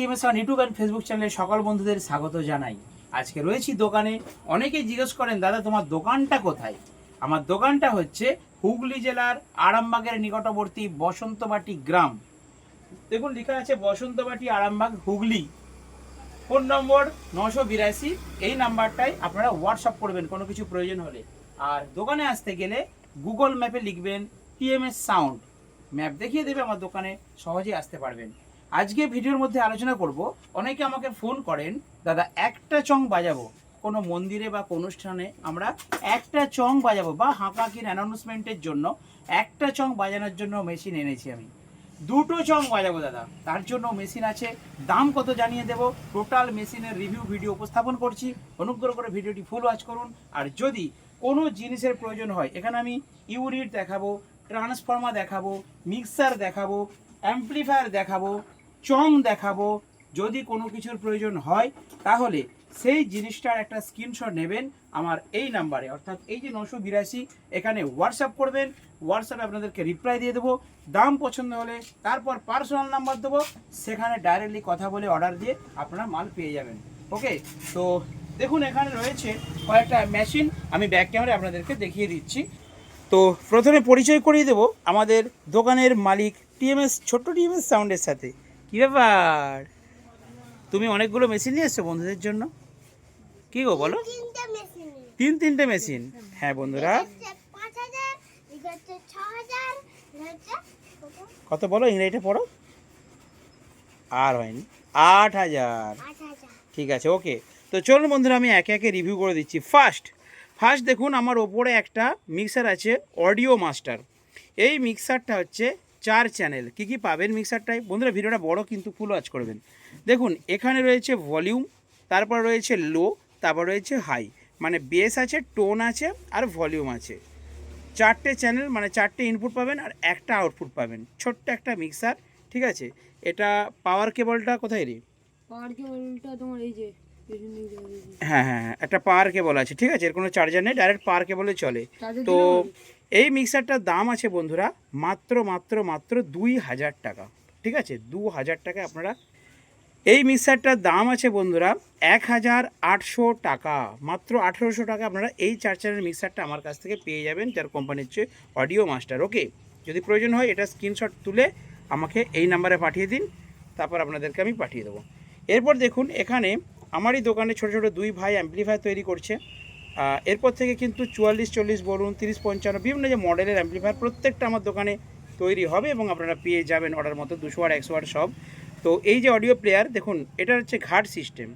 TMS one YouTube and Facebook চ্যানেলে সকল বন্ধুদের স্বাগত জানাই। আজকে রয়েছি দোকানে। অনেকেই জিজ্ঞেস করেন, দাদা, তোমার দোকানটা কোথায়? আমার দোকানটা হচ্ছে হুগলি জেলার আরামবাগের নিকটবর্তী বসন্তবাটি গ্রাম। দেখুন, লেখা আছে বসন্তবাটি আরামবাগ হুগলি। ফোন নম্বর নশো বিরাশি। এই নাম্বারটাই আপনারা হোয়াটসঅ্যাপ করবেন, কোনো কিছু প্রয়োজন হলে। আর দোকানে আসতে গেলে গুগল ম্যাপে লিখবেন টিএমএস সাউন্ড। ম্যাপ দেখিয়ে দেবে আমার দোকানে, সহজেই আসতে পারবেন। আজকে ভিডিওর মধ্যে আলোচনা করব। অনেকে আমাকে ফোন করেন, দাদা, একটা চং বাজাবো। কোনো মন্দিরে বা কোনো অনুষ্ঠানে আমরা একটা চং বাজাবো বা হাঁকাকির অ্যানাউন্সমেন্টের জন্য একটা চং বাজানোর জন্য মেশিন এনেছি আমি। দুটো চং বাজাবো, দাদা। তার জন্য মেশিন আছে, দাম কত জানিয়ে দেবো। টোটাল মেশিনের রিভিউ ভিডিও উপস্থাপন করছি। অনুগ্রহ করে ভিডিওটি ফুল ওয়াচ করুন। আর যদি কোনো জিনিসের প্রয়োজন হয়, এখানে আমি ইউনিট দেখাবো ট্রান্সফর্মার দেখাবো মিক্সার দেখাবো অ্যাম্পলিফায়ার দেখাবো চং দেখাবো যদি কোনো কিছুর প্রয়োজন হয়, তাহলে সেই জিনিসটার একটা স্ক্রিনশট নেবেন আমার এই নাম্বারে। অর্থাৎ এই যে নশো বিরাশি, এখানে হোয়াটসঅ্যাপ করবেন হোয়াটসঅ্যাপে আপনাদেরকে রিপ্লাই দিয়ে দেবো, দাম পছন্দ হলে তারপর পার্সোনাল নাম্বার দেবো, সেখানে ডাইরেক্টলি কথা বলে অর্ডার দিয়ে আপনারা মাল পেয়ে যাবেন। ওকে তো দেখুন, এখানে রয়েছে কয়েকটা মেশিন আমি ব্যাক ক্যামেরা আপনাদেরকে দেখিয়ে দিচ্ছি। তো প্রথমে পরিচয় করিয়ে দেবো আমাদের দোকানের মালিক টিএমএস ছোট্ট টিএমএস সাউন্ডের সাথে। কী ব্যাপার? তুমি অনেকগুলো মেশিন নিয়ে এসছো বন্ধুদের জন্য? কি গো বলো? তিন তিনটে মেশিন হ্যাঁ বন্ধুরা। কত? বলো ইংরেজিটা পড়ো? আর হয়নি। আট হাজার। ঠিক আছে ওকে তো চলুন বন্ধুরা আমি একে একে রিভিউ করে দিচ্ছি। ফার্স্ট ফার্স্ট দেখুন আমার ওপরে একটা মিক্সার আছে অডিও মাস্টার এই মিক্সারটা হচ্ছে চার চ্যানেল। কি কি পাবেন মিক্সারটায় বন্ধুরা ভিডিওটা বড় কিন্তু ফুল ওয়াচ করবেন। দেখুন এখানে রয়েছে ভলিউম তারপর রয়েছে লো তারপর রয়েছে হাই মানে বেস আছে টোন আছে আর ভলিউম আছে। চারটে চ্যানেল মানে চারটে ইনপুট পাবেন আর একটা আউটপুট পাবেন। ছোট্ট একটা মিক্সার ঠিক আছে? এটা পাওয়ার কেবলটা কোথায় রে? পাওয়ার কেবলটা তোমার এই যে। হ্যাঁ হ্যাঁ হ্যাঁ, একটা পাওয়ার কেবল আছে ঠিক আছে? এর কোনো চার্জার নেই ডাইরেক্ট পাওয়ার কেবলে চলে। তো। এই মিক্সারটার দাম আছে বন্ধুরা মাত্র মাত্র মাত্র দুই হাজার টাকা। ঠিক আছে? দু হাজার টাকা আপনারা এই মিক্সারটার দাম আছে বন্ধুরা এক হাজার আটশো টাকা। মাত্র আঠেরোশো টাকা আপনারা এই চার চারের মিক্সারটা আমার কাছ থেকে পেয়ে যাবেন, যার কোম্পানি হচ্ছে অডিও মাস্টার ওকে যদি প্রয়োজন হয় এটা স্ক্রিনশট তুলে আমাকে এই নাম্বারে পাঠিয়ে দিন, তারপর আপনাদেরকে আমি পাঠিয়ে দেবো। এরপর দেখুন, এখানে আমারই দোকানে ছোটো ছোটো দুই ভাই অ্যাম্পলিফায়ার তৈরি করছে। এরপর থেকে কিন্তু চুয়াল্লিশ, চল্লিশ বলুন, তিরিশ, পঞ্চান্ন, বিভিন্ন যে মডেলের অ্যাম্পলিফায়ার প্রত্যেকটা আমার দোকানে তৈরি হবে এবং আপনারা পেয়ে যাবেন অর্ডার মতো দুশো আর একশো আর সব। তো এই যে অডিও প্লেয়ার দেখুন, এটা হচ্ছে ঘাট সিস্টেম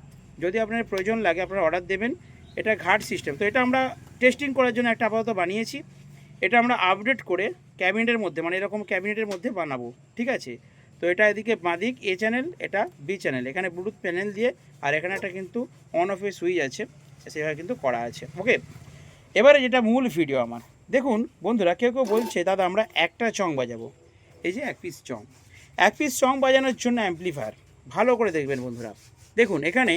যদি আপনার প্রয়োজন লাগে, আপনারা অর্ডার দেবেন। এটা ঘাট সিস্টেম তো এটা আমরা টেস্টিং করার জন্য একটা আপাতত বানিয়েছি। এটা আমরা আপডেট করে ক্যাবিনেটের মধ্যে মানে এরকম ক্যাবিনেটের মধ্যে বানাবো। ঠিক আছে? তো এটা এদিকে বাঁদিক এ চ্যানেল এটা বি চ্যানেল এখানে ব্লুটুথ প্যানেল দিয়ে, আর এখানে একটা কিন্তু অন অফের সুইচ আছে। সেভাবে কিন্তু করা আছে। ওকে এবারে যেটা মূল ভিডিও আমার। দেখুন বন্ধুরা কেউ কেউ বলছে দাদা আমরা একটা চং বাজাবো। এই যে এক পিস চং। এক পিস চং বাজানোর জন্য অ্যাম্পলিফায়ার ভালো করে দেখবেন বন্ধুরা। দেখুন এখানে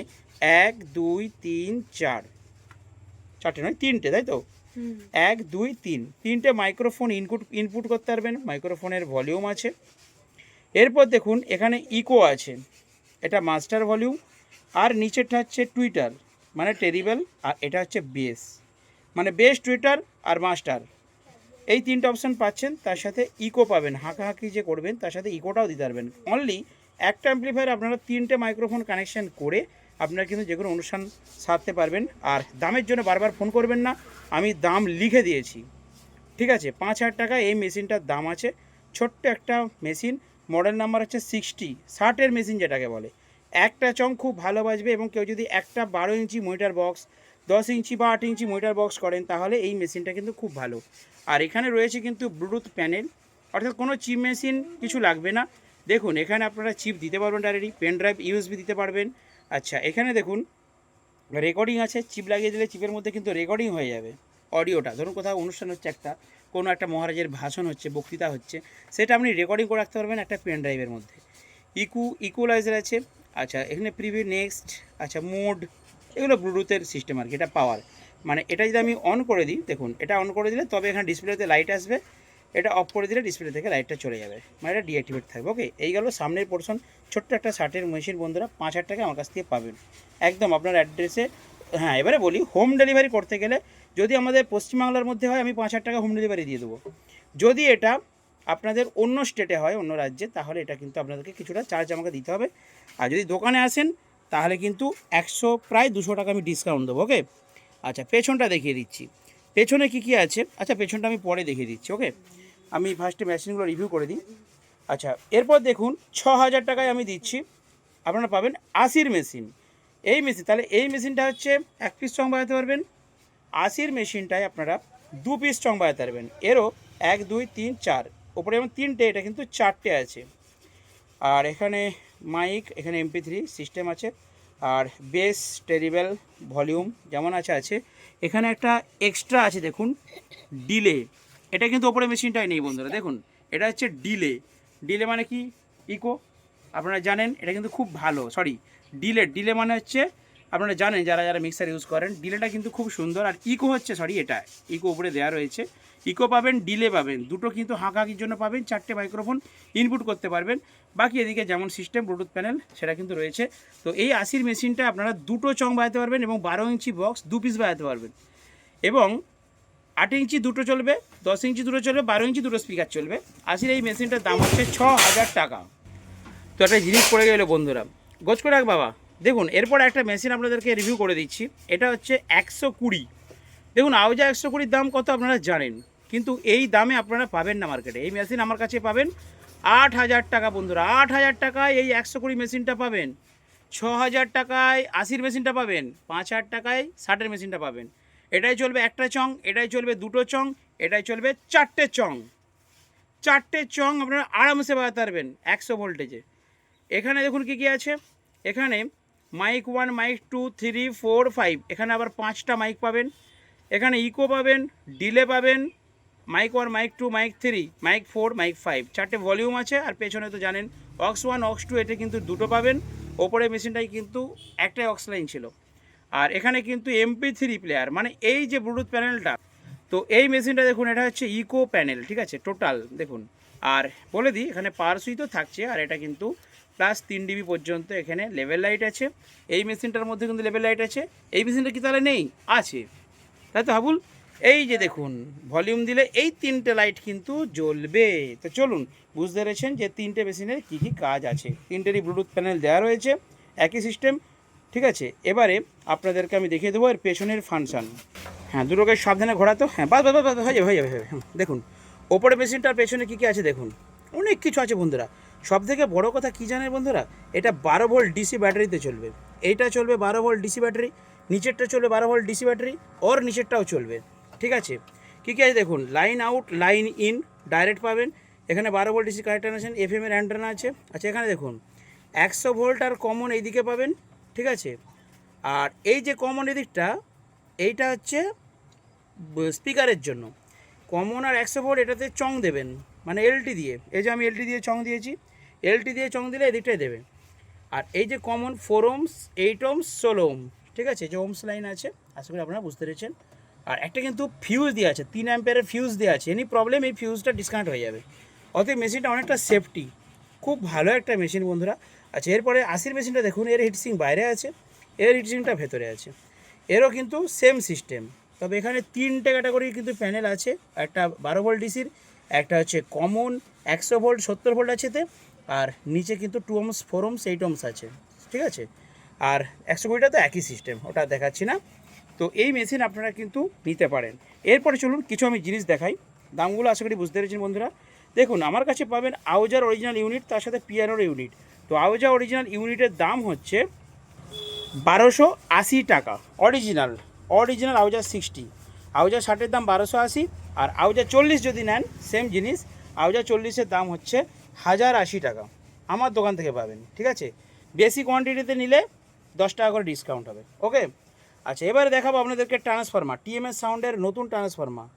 এক দুই তিন চার। চারটে নয় তিনটে তাই তো? এক দুই তিন। তিনটে মাইক্রোফোন ইনপুট ইনপুট করতে পারবেন। মাইক্রোফোনের ভলিউম আছে। এরপর দেখুন এখানে ইকো আছে। এটা মাস্টার ভলিউম আর নিচেরটা হচ্ছে টুইটার মানে টেরিবেল আর এটা হচ্ছে বেস। মানে বেস, টুইটার আর মাস্টার। এই তিনটে অপশান পাচ্ছেন, তার সাথে ইকো পাবেন, হাঁকাহাঁকি যে করবেন, তার সাথে ইকোটাও দিতে পারবেন। অনলি একটা অ্যাম্পলিফায়ার আপনারা তিনটে মাইক্রোফোন কানেকশন করে আপনারা কিন্তু যে কোনো অনুষ্ঠান সারতে পারবেন। আর দামের জন্য বারবার ফোন করবেন না, আমি দাম লিখে দিয়েছি। ঠিক আছে, পাঁচ হাজার টাকা এই মেশিনটার দাম আছে। ছোট্ট একটা মেশিন মডেল নাম্বার হচ্ছে সিক্সটি ষাটের মেশিন যেটাকে বলে। একটা চং খুব ভালো বাজবে এবং কেউ যদি একটা বারো ইঞ্চি মনিটার বক্স, দশ ইঞ্চি বা আট ইঞ্চি মনিটার বক্স করেন, তাহলে এই মেশিনটা কিন্তু খুব ভালো। আর এখানে রয়েছে কিন্তু ব্লুটুথ প্যানেল অর্থাৎ কোনো চিপ মেশিন কিছু লাগবে না। দেখুন, এখানে আপনারা চিপ দিতে পারবেন ডাইরেক্টলি পেন ড্রাইভ ইউএসবি দিতে পারবেন। আচ্ছা এখানে দেখুন রেকর্ডিং আছে চিপ লাগিয়ে দিলে চিপের মধ্যে কিন্তু রেকর্ডিং হয়ে যাবে। অডিওটা ধরুন কোথাও অনুষ্ঠান হচ্ছে একটা, কোনো একটা মহারাজের ভাষণ হচ্ছে, বক্তৃতা হচ্ছে, সেটা আপনি রেকর্ডিং করে রাখতে পারবেন একটা পেন ড্রাইভের মধ্যে। ইকু ইকুয়ালাইজার আছে আচ্ছা এখানে প্রিভিউ নেক্সট আচ্ছা মোড এগুলো ব্লুটুথের সিস্টেম আর কি, এটা পাওয়ার মানে এটা যদি আমি অন করে দিই, দেখুন, এটা অন করে দিলে তবে এখানে ডিসপ্লেতে লাইট আসবে, এটা অফ করে দিলে ডিসপ্লে থেকে লাইটটা চলে যাবে। মানে এটা ডিঅ্যাক্টিভেট থাকবে ওকে এই গেল সামনের পোর্শন ছোট্ট একটা শার্টের মেশিন বন্ধুরা, পাঁচ হাজার টাকা আমার কাছ থেকে পাবেন। একদম আপনার অ্যাড্রেসে হ্যাঁ এবারে বলি হোম ডেলিভারি করতে গেলে যদি আমাদের পশ্চিমবাংলার মধ্যে হয়, আমি পাঁচ হাজার টাকা হোম ডেলিভারি দিয়ে দেবো। যদি এটা আপনাদের অন্য স্টেটে হয়, অন্য রাজ্যে, তাহলে এটা কিন্তু আপনাদেরকে কিছুটা চার্জ আমাকে দিতে হবে। আর যদি দোকানে আসেন, তাহলে কিন্তু একশো, প্রায় দুশো টাকা আমি ডিসকাউন্ট দেবো ওকে আচ্ছা পেছনটা দেখিয়ে দিচ্ছি। পেছনে কি কি আছে? আচ্ছা পেছনটা আমি পরে দেখিয়ে দিচ্ছি ওকে আমি ফার্স্টে মেশিনগুলো রিভিউ করে দিই। আচ্ছা এরপর দেখুন, ছ হাজার টাকায় আমি দিচ্ছি। আপনারা পাবেন আশির মেশিন এই মেশিন তাহলে এই মেশিনটা হচ্ছে এক পিস চং বাজাতে পারবেন। আশির মেশিনটায় আপনারা দু পিস চং বাজাতে পারবেন। এরও এক, দুই, তিন, চার। ওপরে যেমন তিনটে, এটা কিন্তু চারটে আছে। আর এখানে মাইক এখানে এমপি থ্রি সিস্টেম আছে। আর বেস টেরিবেল ভলিউম যেমন আছে আছে। এখানে একটা এক্সট্রা আছে, দেখুন ডিলে এটা কিন্তু ওপরে মেশিনটাই নেই, বন্ধুরা। দেখুন, এটা হচ্ছে ডিলে ডিলে মানে কি? ইকো আপনারা জানেন, এটা কিন্তু খুব ভালো। সরি ডিলে ডিলে মানে হচ্ছে আপনারা জানেন যারা যারা মিক্সার ইউজ করেন, ডিলেটা কিন্তু খুব সুন্দর। আর ইকো হচ্ছে সরি এটা ইকো উপরে দেওয়া রয়েছে। ইকো পাবেন, ডিলে পাবেন। দুটো কিন্তু হাঁকাকির জন্য পাবেন, চারটে মাইক্রোফোন ইনপুট করতে পারবেন। বাকি এদিকে যেমন সিস্টেম ব্লুটুথ প্যানেল সেটা কিন্তু রয়েছে। তো এই আশির মেশিনটা আপনারা দুটো চং বাজাতে পারবেন এবং বারো ইঞ্চি বক্স দু পিস বাজাতে পারবেন। এবং আট ইঞ্চি দুটো চলবে, দশ ইঞ্চি দুটো চলবে, বারো ইঞ্চি দুটো স্পিকার চলবে। আশির এই মেশিনটার দাম হচ্ছে ছ হাজার টাকা। তো একটা জিনিস পড়ে গেলো বন্ধুরা। গোছ করে রাখ বাবা। দেখুন, এরপর একটা মেশিন আপনাদেরকে রিভিউ করে দিচ্ছি। এটা হচ্ছে একশো কুড়ি। দেখুন আউজা একশো কুড়ির দাম কত আপনারা জানেন, কিন্তু এই দামে আপনারা পাবেন না মার্কেটে এই মেশিন আমার কাছে পাবেন আট হাজার টাকা বন্ধুরা। আট হাজার টাকায় এই একশো কুড়ি মেশিনটা পাবেন। ছ হাজার টাকায় আশির মেশিনটা পাবেন। পাঁচ হাজার টাকায় ষাটের মেশিনটা পাবেন। এটাই চলবে একটা চং, এটাই চলবে দুটো চং, এটাই চলবে চারটে চং। চারটে চং আপনারা আরামসে বাজাতে পারবেন একশো ভোল্টেজে এখানে দেখুন কী কী আছে। এখানে mic one mic two three four five এখানে আবার পাঁচটা মাইক পাবেন। এখানে ইকো পাবেন ডিলে পাবেন। Mic one mic two mic three mic four mic five চারটে ভলিউম আছে আর পেছনে তো জানেন অক্স ওয়ান অক্স টু এটা কিন্তু দুটো পাবেন। ওপরে মেশিনটাই কিন্তু একটাই অক্স লাইন ছিল। আর এখানে কিন্তু এমপি থ্রি প্লেয়ার মানে এই যে ব্লুটুথ প্যানেলটা তো এই মেশিনটা দেখুন, এটা হচ্ছে ইকো প্যানেল ঠিক আছে? টোটাল দেখুন। আর বলে দিই, এখানে পাওয়ার সুইচ তো থাকছে, আর এটা কিন্তু প্লাস তিন ডিবি পর্যন্ত এখানে লেভেল লাইট আছে। এই মেশিনটার মধ্যে কিন্তু লেভেল লাইট আছে। এই মেশিনটা কি তাহলে নেই? আছে। তাই তো হাবুল? এই যে দেখুন ভলিউম দিলে এই তিনটে লাইট কিন্তু জ্বলবে। তো চলুন বুঝতে পেরেছেন যে তিনটে মেশিনের কী কী কাজ আছে। তিনটেরই ব্লুটুথ প্যানেল দেওয়া রয়েছে একই সিস্টেম ঠিক আছে? এবারে আপনাদেরকে আমি দেখিয়ে দেবো এর পেছনের ফাংশন হ্যাঁ দুটোকে সাবধানে ঘোরাতো। হ্যাঁ বাস বাস বাস, হয়ে যাবে হয়ে যাবে হয়ে। হুম, দেখুন ওপরে মেশিনটার পেছনে কী কী আছে দেখুন? অনেক কিছু আছে বন্ধুরা। সব থেকে বড় কথা কী জানেন বন্ধুরা? এটা বারো ভোল্ট ডিসি ব্যাটারিতে চলবে। এইটা চলবে বারো ভোল্ট ডিসি ব্যাটারি, নিচেরটা চলবে বারো ভোল্ট ডিসি ব্যাটারি, ওর নিচেরটাও চলবে। ঠিক আছে? কী কী আছে দেখুন? Line out, line in, direct পাবেন। এখানে বারো ভোল্ট ডিসি কানেক্টার আছেন এফ এম এর অ্যান্টেনা আছে। আচ্ছা এখানে দেখুন, একশো ভোল্ট আর কমন এইদিকে পাবেন। ঠিক আছে? আর এই যে কমন এদিকটা, এইটা হচ্ছে স্পিকারের জন্য। কমন আর একশো ভোল্ট এটাতে চং দেবেন মানে এলটি দিয়ে। এই যে আমি এলটি দিয়ে চং দিয়েছি এলটি দিয়ে চং দিলে এদিকটাই দেবে। আর এই যে common four ohms eight ohms ষোলো ওম ঠিক আছে? যে ওমস লাইন আছে, আশা করি আপনারা বুঝতে পেরেছেন। আর একটা কিন্তু ফিউজ দেওয়া আছে, তিন অ্যাম্পেয়ারের ফিউজ দেওয়া আছে। এনি প্রবলেম এই ফিউজটা ডিসকানেক্ট হয়ে যাবে। অতএব মেশিনটা অনেকটা সেফটি খুব ভালো একটা মেশিন বন্ধুরা। আচ্ছা এরপরে আশির মেশিনটা দেখুন, এর হিটসিং বাইরে আছে, এর হিটসিংটা ভেতরে আছে। এরও কিন্তু সেম সিস্টেম তবে এখানে তিনটে ক্যাটাগরির কিন্তু প্যানেল আছে। একটা বারো ভোল্ট ডিসির একটা হচ্ছে কমন একশো ভোল্ট সত্তর ভোল্ট আছে এতে। আর নিচে কিন্তু two ohms four ohms eight ohms আছে, ঠিক আছে? আর একশো কুড়িটা তো একই সিস্টেম ওটা দেখাচ্ছি না। তো এই মেশিন আপনারা কিন্তু নিতে পারেন। এরপরে চলুন কিছু আমি জিনিস দেখাই। দামগুলো আশা করি বুঝতে পেরেছেন বন্ধুরা। দেখুন, আমার কাছে পাবেন আউজার অরিজিনাল ইউনিট তার সাথে পিয়ানোর ইউনিট তো আউজা অরিজিনাল ইউনিটের দাম হচ্ছে বারোশো আশি টাকা। Original original Ahuja sixty Ahuja ষাটের দাম বারোশো আশি, আর আউজা চল্লিশ যদি নেন সেম জিনিস। আউজা চল্লিশের দাম হচ্ছে হাজার আশি টাকা। আমার দোকান থেকে পাবেন ঠিক আছে? বেশি কোয়ান্টিটিতে নিলে দশ টাকা করে ডিসকাউন্ট হবে ওকে আচ্ছা এবারে দেখাবো আপনাদেরকে ট্রান্সফর্মার টিএমএস সাউন্ডের নতুন ট্রান্সফর্মার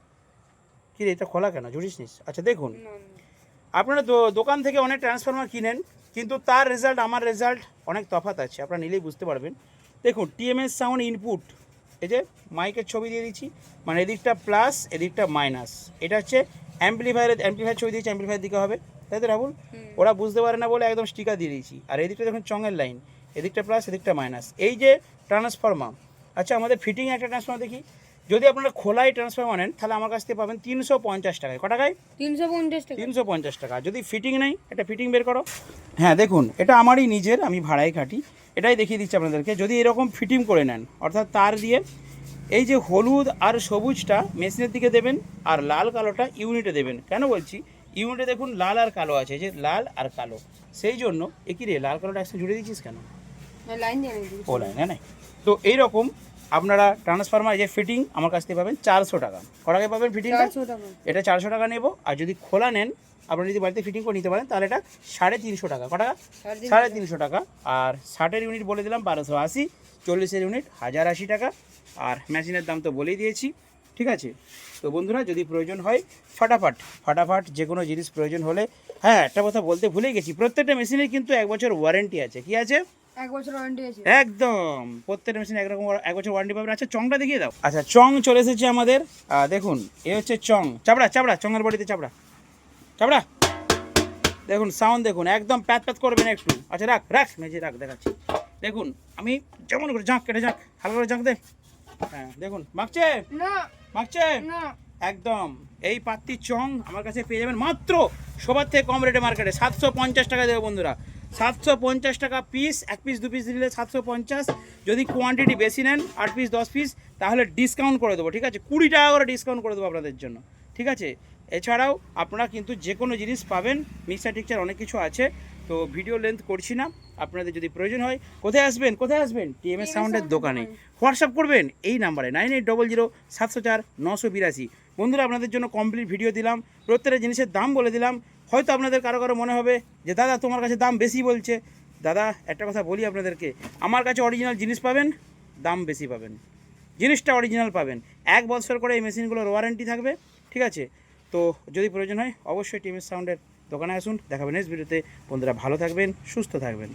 কী রে এটা খোলা কেন? জুড়িস নিস আচ্ছা দেখুন। আপনারা দোকান থেকে অনেক ট্রান্সফর্মার কিনেন কিন্তু তার রেজাল্ট আমার রেজাল্ট অনেক তফাৎ আছে আপনারা নিলেই বুঝতে পারবেন। দেখুন টিএমএস সাউন্ড ইনপুট এই যে মাইকের ছবি দিয়ে দিচ্ছি মানে এদিকটা প্লাস এদিকটা মাইনাস এটা হচ্ছে অ্যাম্পলিফায়ারের অ্যাম্পলিফায়ার ছবি দিয়েছি অ্যাম্পলিফায়ার দিকে হবে। তাই তো রাহুল? ওরা বুঝতে পারে না বলে একদম স্টিকার দিয়ে দিয়েছি। আর এদিকটা দেখুন চঙের লাইন এদিকটা প্লাস এদিকটা মাইনাস এই যে ট্রান্সফর্মার আচ্ছা আমাদের ফিটিং একটা ট্রান্সফর্মার দেখি। যদি আপনারা খোলাই ট্রান্সফর্মার নেন তাহলে আমার কাছ থেকে পাবেন তিনশো পঞ্চাশ টাকায়। ক টাকায়? তিনশো পঞ্চাশ টাকা তিনশো পঞ্চাশ টাকা। যদি ফিটিং নেই এটা ফিটিং বের করো। হ্যাঁ দেখুন এটা আমারই নিজের আমি ভাড়ায় কাটি এটাই দেখিয়ে দিচ্ছি আপনাদেরকে। যদি এরকম ফিটিং করে নেন অর্থাৎ তার দিয়ে এই যে হলুদ আর সবুজটা মেশিনের দিকে দেবেন আর লাল কালোটা ইউনিটে দেবেন। কেন বলছি? ইউনিটে দেখুন লাল আর কালো আছে যে লাল আর কালো। সেই জন্য এ কি রে লাল কালোটা একসাথে জুড়ে দিচ্ছিস কেন? ও লাইন হ্যাঁ নাই। তো এইরকম আপনারা ট্রান্সফরমার যে ফিটিং আমার কাছ থেকে পাবেন চারশো টাকা। কটাকে পাবেন ফিটিংটা এটা চারশো টাকা নেব আর যদি খোলা নেন আপনারা যদি বাড়িতে ফিটিং করে নিতে পারেন তাহলে এটা সাড়ে তিনশো টাকা। ক টাকা সাড়ে তিনশো সাড়ে তিনশো টাকা। আর ষাটের ইউনিট বলে দিলাম বারোশো আশি চল্লিশের ইউনিট হাজার আশি টাকা। আর মেশিনের দাম তো বলেই দিয়েছি। ঠিক আছে? তো বন্ধুরা যদি প্রয়োজন হয় ফাটাফাট ফাটাফাট যে কোনো জিনিস প্রয়োজন হলে হ্যাঁ একটা কথা বলতে ভুলে গেছি প্রত্যেকটা মেশিনের কিন্তু এক বছর ওয়ারেন্টি আছে কি আছে? এক বছর ওয়ারেন্টি আছে। একদম প্রত্যেকটা মেশিন একরকম এক বছর ওয়ারেন্টি পাবেন। আচ্ছা চংটা দেখিয়ে দাও। আচ্ছা চং চলে এসেছে আমাদের দেখুন এ হচ্ছে চং। চাবড়া চাবড়া চঙের বডিতে চাবড়া চাবড়া দেখুন সাউন্ড দেখুন একদম প্যাত প্যাত করবে না একটু আচ্ছা রাখ রাখ মেঝে রাখ দেখাচ্ছি। দেখুন আমি যেমন করে জাঁক কেটে যাক হালকা করে জাঁক দে। হ্যাঁ দেখুন মাখছে? না। মাখছে? না। একদম। এই পাত্তি চং আমার কাছে পেয়ে যাবেন মাত্র সবার থেকে কম রেটে মার্কেটে সাতশো পঞ্চাশ টাকা দেবে বন্ধুরা। সাতশো পঞ্চাশ টাকা পিস এক পিস দু পিস নিলে সাতশো পঞ্চাশ। যদি কোয়ান্টিটি বেশি নেন আট পিস দশ পিস তাহলে ডিসকাউন্ট করে দেবো ঠিক আছে? কুড়ি টাকা করে ডিসকাউন্ট করে দেবো আপনাদের জন্য ঠিক আছে? এছাড়াও আপনারা কিন্তু যে কোনো জিনিস পাবেন মিক্সার টিক্সার অনেক কিছু আছে তো ভিডিও লেন্থ করছি না আপনাদের যদি প্রয়োজন হয় কোথায় আসবেন কোথায় আসবেন? টিএমএস সাউন্ডের দোকানে। হোয়াটসঅ্যাপ করবেন এই নাম্বারে নাইন এইট ডবল জিরো সাতশো চার নশো বিরাশি। বন্ধুরা আপনাদের জন্য কমপ্লিট ভিডিও দিলাম প্রত্যেকটা জিনিসের দাম বলে দিলাম। হয়তো আপনাদের কারও কারও মনে হবে যে দাদা তোমার কাছে দাম বেশি বলছে। দাদা একটা কথা বলি আপনাদেরকে আমার কাছে অরিজিনাল জিনিস পাবেন দাম বেশি পাবেন। জিনিসটা অরিজিনাল পাবেন। এক বছর করে এই মেশিনগুলোর ওয়ারেন্টি থাকবে ঠিক আছে? তো যদি প্রয়োজন হয়, অবশ্যই টিমের সাউন্ডের দোকানে আসুন। দেখাবেন নেক্সট ভিডিওতে বন্ধুরা ভালো থাকবেন, সুস্থ থাকবেন।